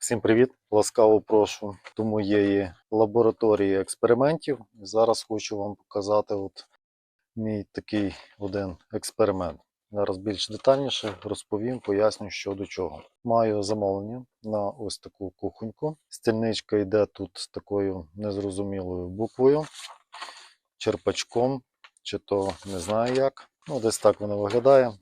Всім привіт! Ласкаво прошу до моєї лабораторії експериментів. Зараз хочу вам показати от мій такий один експеримент. Зараз більш детальніше розповім, поясню, що до чого. Маю замовлення на ось таку кухоньку. Стільничка йде тут з такою незрозумілою буквою, черпачком, чи то не знаю як. Ну, десь так вона виглядає.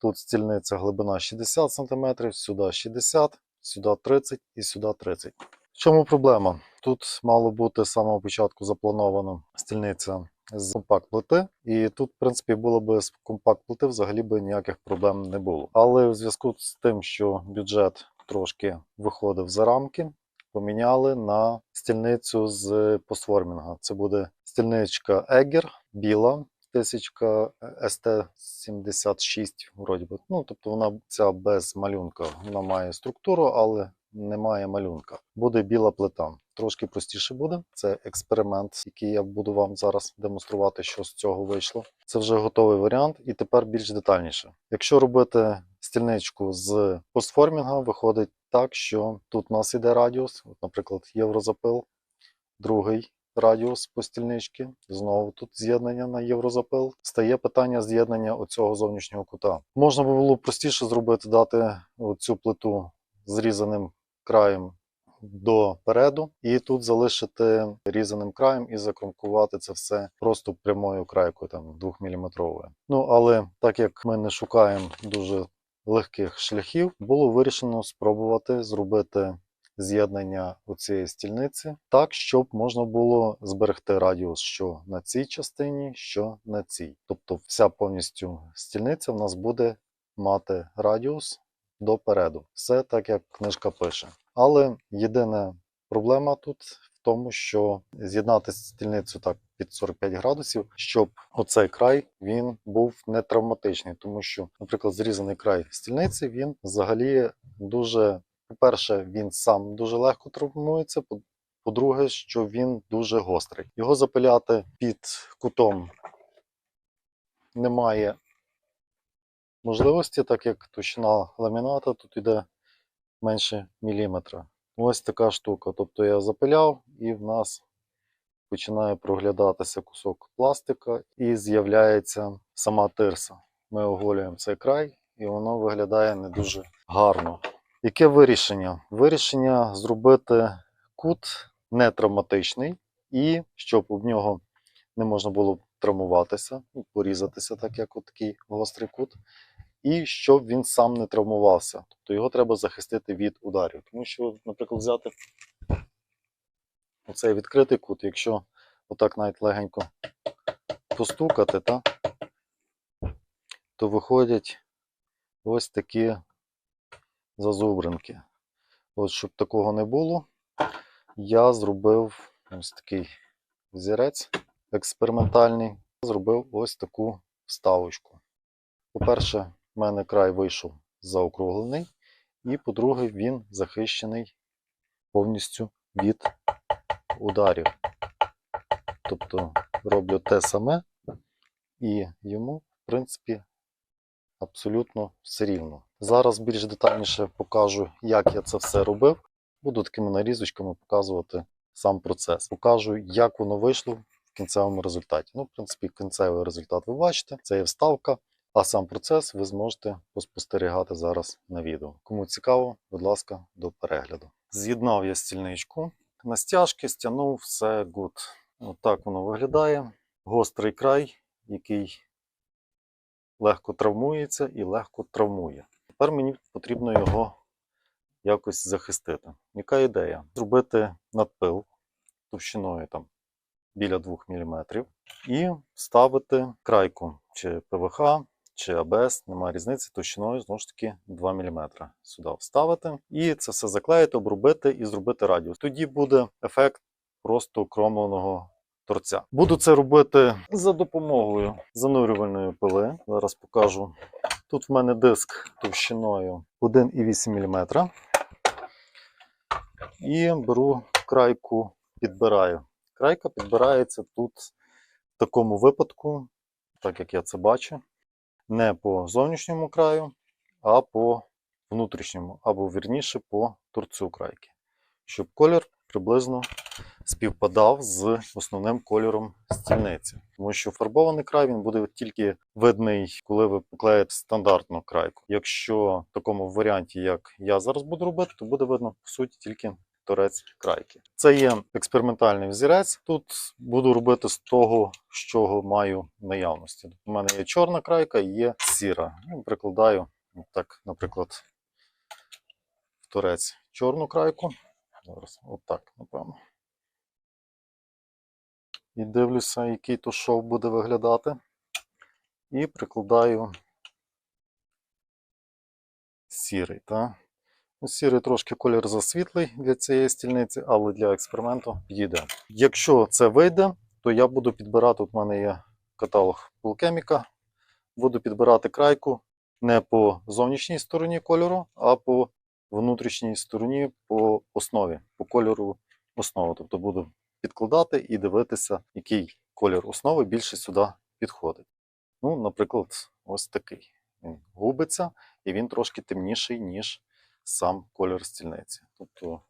Тут стільниця глибина 60 см, сюди 60 сюди 30 і сюди 30. В чому проблема? Тут мало бути з самого початку запланована стільниця з компакт-плити, і тут, в принципі, було б з компакт-плити взагалі би ніяких проблем не було. Але в зв'язку з тим, що бюджет трошки виходив за рамки, поміняли на стільницю з постформінга. Це буде стільничка Егер, біла. Тисячка ST76, вроді би. Ну, тобто вона ця без малюнка. Вона має структуру, але не має малюнка. Буде біла плита. Трошки простіше буде. Це експеримент, який я буду вам зараз демонструвати, що з цього вийшло. Це вже готовий варіант, і тепер більш детальніше. Якщо робити стільничку з постформінга, виходить так, що тут у нас іде радіус, от, наприклад, єврозапил, другий радіус по стільничці. Знову тут з'єднання на єврозапил. Стає питання з'єднання оцього зовнішнього кута. Можна би було простіше зробити, дати цю плиту зрізаним краєм допереду, і тут залишити різаним краєм і закромкувати це все просто прямою крайкою, там 2 мм. Ну але так як ми не шукаємо дуже легких шляхів, було вирішено спробувати зробити з'єднання у цієї стільниці так, щоб можна було зберегти радіус що на цій частині, що на цій. Тобто вся повністю стільниця в нас буде мати радіус допереду. Все так, як книжка пише. Але єдина проблема тут в тому, що з'єднати стільницю так під 45 градусів, щоб оцей край він був не травматичний, тому що, наприклад, зрізаний край стільниці він взагалі дуже по-перше, він сам дуже легко травмується. по- По-друге, що він дуже гострий. Його запиляти під кутом немає можливості, так як товщина ламіната тут йде менше міліметра. Ось така штука. Тобто я запиляв, і в нас починає проглядатися кусок пластика, і з'являється сама тирса. Ми оголюємо цей край, і воно виглядає не дуже гарно. Яке вирішення? Вирішення зробити кут не травматичний, і щоб в нього не можна було травмуватися, порізатися, так як от такий гострий кут, і щоб він сам не травмувався. Тобто його треба захистити від ударів. Тому що, наприклад, взяти оцей відкритий кут, якщо отак навіть легенько постукати, та, то виходять ось такі зазубринки. От, щоб такого не було, я зробив ось такий взірець експериментальний. Зробив ось таку вставочку. По-перше, в мене край вийшов заокруглений, і по-друге, він захищений повністю від ударів. Тобто роблю те саме, і йому, в принципі, абсолютно все рівно. Зараз більш детальніше покажу, як я це все робив. Буду такими нарізочками показувати сам процес. Покажу, як воно вийшло в кінцевому результаті. Ну, в принципі, кінцевий результат ви бачите, це є вставка, а сам процес ви зможете поспостерігати зараз на відео. Кому цікаво, будь ласка, до перегляду. З'єднав я стільничку на стяжки, стягнув, все гуд. Отак воно виглядає. Гострий край, який легко травмується і легко травмує. Тепер мені потрібно його якось захистити. Яка ідея? Зробити надпил товщиною там біля 2 мм і вставити крайку чи ПВХ, чи АБС, немає різниці, товщиною знову ж таки 2 мм. Сюди вставити. І це все заклеїти, обробити і зробити радіус. Тоді буде ефект просто кромленого торця. Буду це робити за допомогою занурювальної пили. Зараз покажу. Тут в мене диск товщиною 1,8 мм. І беру крайку, підбираю. Крайка підбирається тут в такому випадку, так як я це бачу, не по зовнішньому краю, а по внутрішньому, або вірніше по торцю крайки, щоб колір приблизно співпадав з основним кольором стільниці. Тому що фарбований край він буде тільки видний, коли ви поклеїте стандартну крайку. Якщо в такому варіанті, як я зараз буду робити, то буде видно по суті тільки торець крайки. Це є експериментальний взірець. Тут буду робити з того, чого маю наявності. У мене є чорна крайка і є сіра. Ну, Прикладаю так, наприклад, в торець чорну крайку. Зараз, отак, напевно. І дивлюся, який то шов буде виглядати. І прикладаю сірий. Та? Ну, Сірий трошки колір засвітлий для цієї стільниці, але для експерименту підійде. Якщо це вийде, то я буду підбирати. От в мене є каталог Полкеміка. Буду підбирати крайку не по зовнішній стороні кольору, а по внутрішній стороні по основі, по кольору основи. Тобто буду підкладати і дивитися, який колір основи більше сюди підходить. Ну, наприклад, ось такий. Він губиться і він трошки темніший, ніж сам колір стільниці. Тобто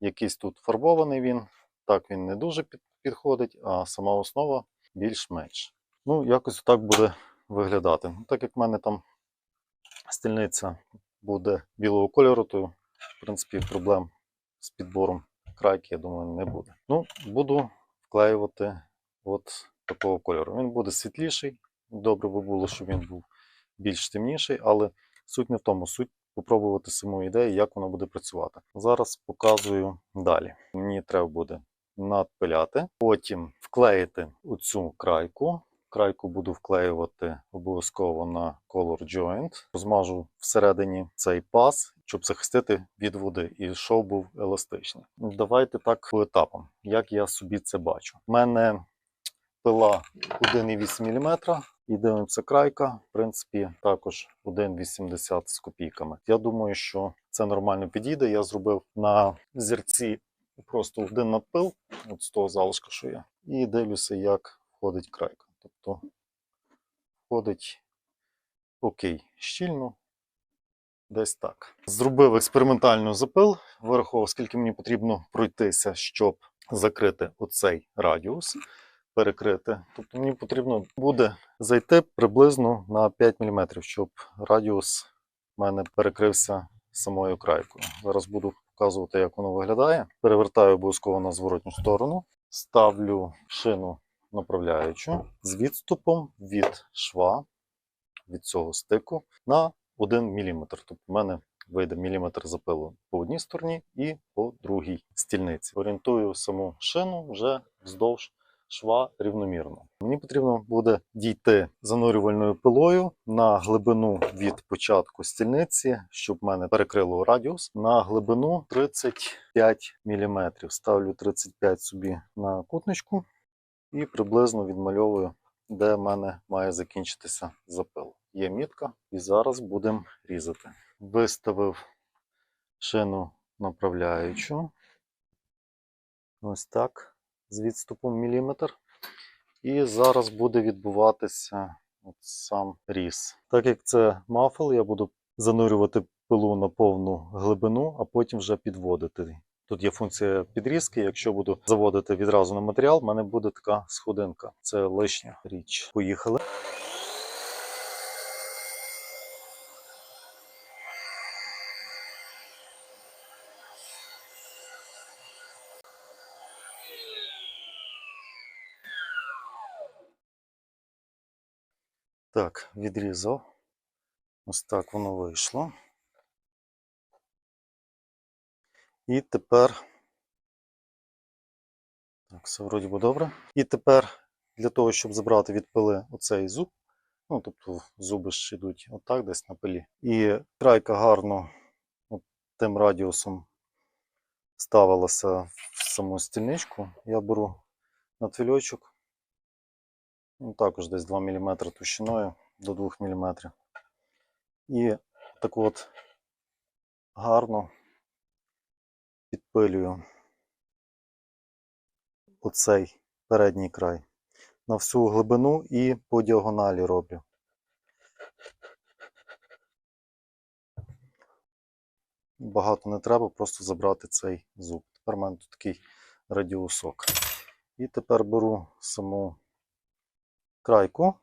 якийсь тут фарбований він, так він не дуже підходить, а сама основа більш-менш. Ну, якось так буде виглядати. Ну, Так як в мене там стільниця буде білого кольору, то в принципі проблем з підбором крайки, я думаю, не буде. Ну, буду вклеювати от такого кольору. Він буде світліший. Добре би було, щоб він був більш темніший, але суть не в тому. Суть попробувати саму ідею, як воно буде працювати. Зараз показую далі. Мені треба буде надпиляти, потім вклеїти оцю крайку. Крайку буду вклеювати обов'язково на Color Joint. Розмажу всередині цей паз, щоб захистити від води, і шов був еластичний. Давайте так по етапам, як я собі це бачу. У мене пила 1,8 мм, і дивимося крайка, в принципі, також 1,80 з копійками. Я думаю, що це нормально підійде. Я зробив на зірці просто один надпил, от з того залишка, що є, і дивлюся, як входить крайка. Тобто входить окей, щільно, десь так. Зробив експериментальну запил, вирахував, скільки мені потрібно пройтися, щоб закрити оцей радіус, перекрити. Тобто мені потрібно буде зайти приблизно на 5 мм, щоб радіус в мене перекрився самою крайкою. Зараз буду показувати, як воно виглядає. Перевертаю обов'язково на зворотню сторону, ставлю шину направляючу з відступом від шва, від цього стику на 1 мм. Тобто в мене вийде міліметр запилу по одній стороні і по другій стільниці. Орієнтую саму шину вже вздовж шва рівномірно. Мені потрібно буде дійти занурювальною пилою на глибину від початку стільниці, щоб в мене перекрило радіус на глибину 35 мм. Ставлю 35 собі на кутничку і приблизно відмальовую, де в мене має закінчитися запил. Є мітка, і зараз будемо різати. Виставив шину направляючу. Ось так, з відступом міліметр. І зараз буде відбуватися от сам різ. Так як це мафл, я буду занурювати пилу на повну глибину, а потім вже підводити. Тут є функція підрізки. Якщо буду заводити відразу на матеріал, в мене буде така сходинка. Це лишня річ. Поїхали. Так, відрізав. Ось так воно вийшло. І тепер. Так, все вроді би добре. І тепер для того, щоб забрати від пили оцей зуб, ну, тобто зуби ж йдуть отак десь на пилі. І крайка гарно от тим радіусом ставилася в саму стільничку. Я беру на твільочок, ну, також десь 2 мм товщиною до 2 мм. І так от гарно підпилюю оцей передній край на всю глибину і по діагоналі роблю. багато не треба, просто забрати цей зуб. Тепер у мене тут такий радіусок. І тепер беру саму крайку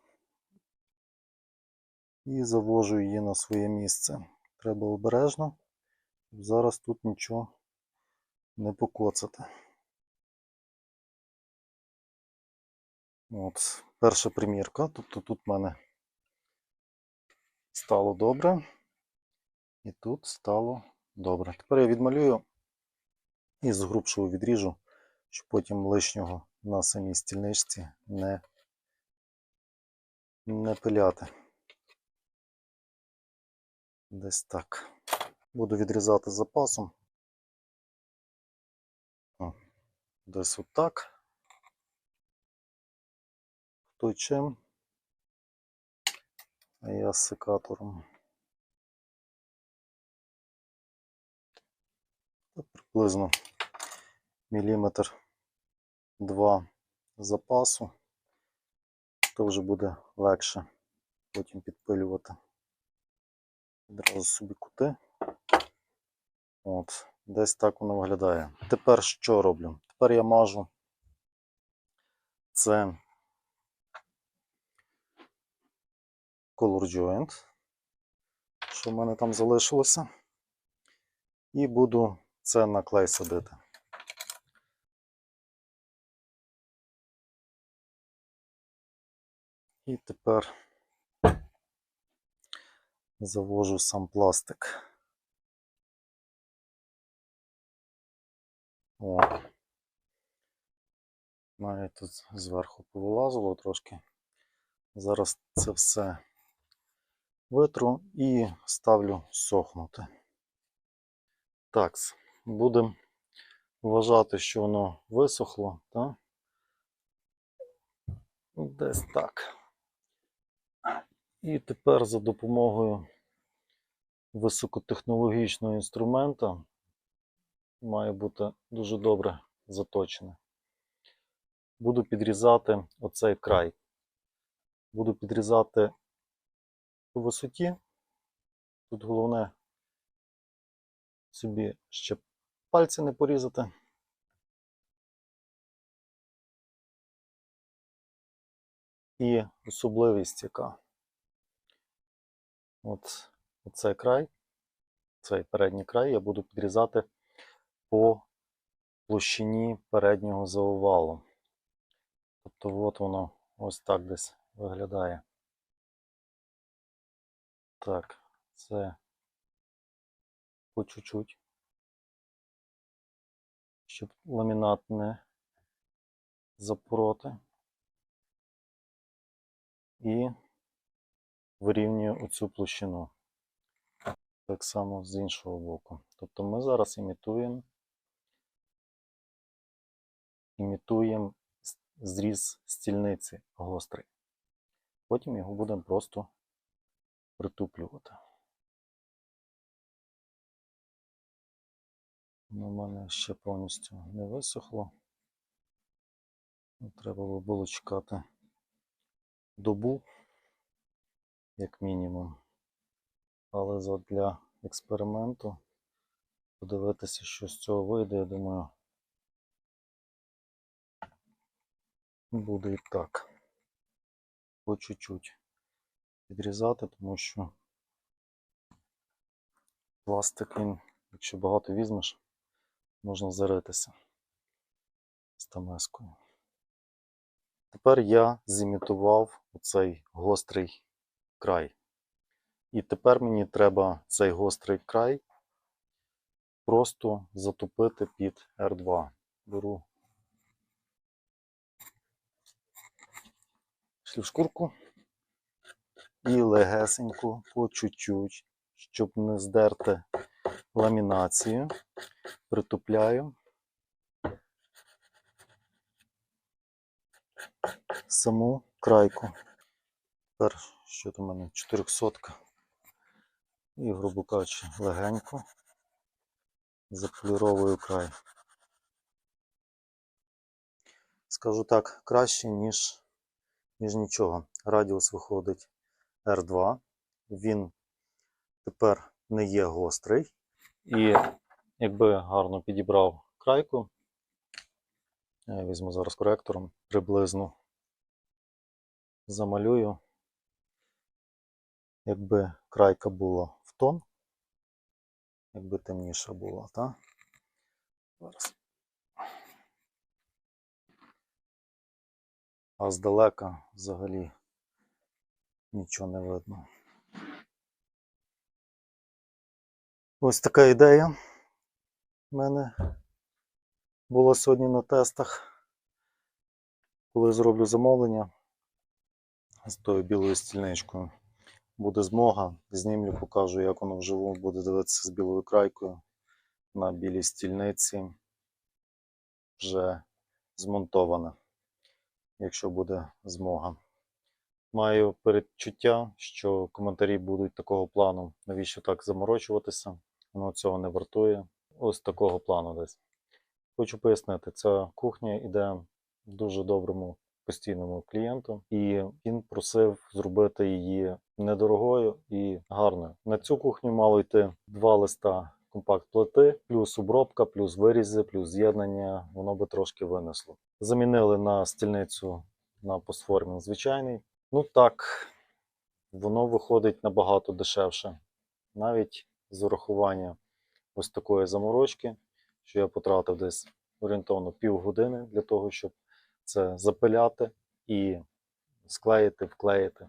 і завожу її на своє місце. Треба обережно, щоб зараз тут нічого не покоцати. От, перша примірка, тобто тут в мене стало добре. І тут стало добре. Тепер я відмалюю і з грубшого відріжу, щоб потім лишнього на самій стільничці не, не пиляти. Десь так. Буду відрізати запасом. Десь отак. Хто чим, а я з секатором. Та Приблизно міліметр два запасу. То вже буде легше потім підпилювати. Одразу собі кути. От, десь так воно виглядає. Тепер що роблю? Тепер я мажу це Color Joint, що в мене там залишилося. І буду це на клей садити. І тепер завожу сам пластик. О. Навіть тут зверху повилазило трошки. Зараз це все витру і ставлю сохнути. Так, будемо вважати, що воно висохло, так? Десь так. І тепер за допомогою високотехнологічного інструмента має бути дуже добре заточене. Буду підрізати оцей край. Буду підрізати по висоті. Тут головне собі ще пальці не порізати. І особливість яка. От оцей край, цей передній край я буду підрізати по площині переднього заовалу. Тобто от воно ось так десь виглядає. Так, це по чуть-чуть, щоб ламінат не запороти. І вирівнюю оцю площину. Так само з іншого боку. Тобто ми зараз імітуємо імітуємо зріз стільниці гострий. Потім його будемо просто притуплювати. Ну, У мене ще повністю не висохло. Ну, Треба було чекати добу, як мінімум. Але для експерименту подивитися, що з цього вийде, я думаю, буде і так. По чуть-чуть відрізати, тому що пластик він, якщо багато візьмеш, можна заритися з тамескою. Тепер я зімітував оцей гострий край. І тепер мені треба цей гострий край просто затопити під R2. Беру шкурку і легесенько, по чуть-чуть, щоб не здерти ламінацію, притупляю саму крайку. Тепер що там у мене 400 і, грубо кажучи, легенько заполіровую край. Скажу так, краще, ніж, ніж нічого. Радіус виходить R2. Він тепер не є гострий. І якби гарно підібрав крайку, я візьму зараз коректором, приблизно замалюю, якби крайка була в тон, якби темніша була, так? Зараз. А здалека взагалі нічого не видно. Ось така ідея в мене була сьогодні на тестах. Коли зроблю замовлення з тою білою стільничкою, буде змога, знімлю, покажу, як воно вживу буде дивитися з білою крайкою на білій стільниці вже змонтоване, якщо буде змога. Маю передчуття, що коментарі будуть такого плану, навіщо так заморочуватися, воно цього не вартує. Ось такого плану десь. Хочу пояснити, ця кухня йде дуже доброму постійному клієнту, і він просив зробити її недорогою і гарною. На цю кухню мало йти два листа компакт-плити, плюс обробка, плюс вирізи, плюс з'єднання. Воно би трошки винесло. Замінили на стільницю на постформінг звичайний. Ну так, воно виходить набагато дешевше. Навіть з урахування ось такої заморочки, що я потратив десь орієнтовно півгодини для того, щоб це запиляти і склеїти, вклеїти.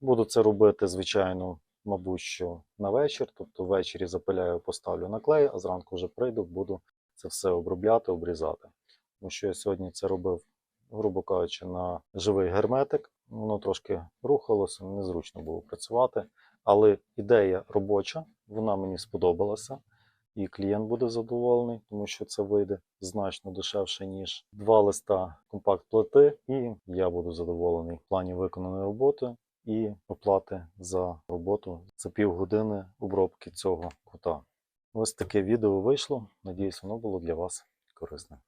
Буду це робити, звичайно, мабуть, що на вечір. Тобто ввечері запиляю, поставлю на клей, а зранку вже прийду, буду це все обробляти, обрізати. Тому що я сьогодні це робив, грубо кажучи, на живий герметик. Воно трошки рухалося, незручно було працювати. Але ідея робоча, вона мені сподобалася. І клієнт буде задоволений, тому що це вийде значно дешевше, ніж два листа компакт-плити, і я буду задоволений в плані виконаної роботи і оплати за роботу за півгодини обробки цього кута. Ось таке відео вийшло. Надіюсь, воно було для вас корисне.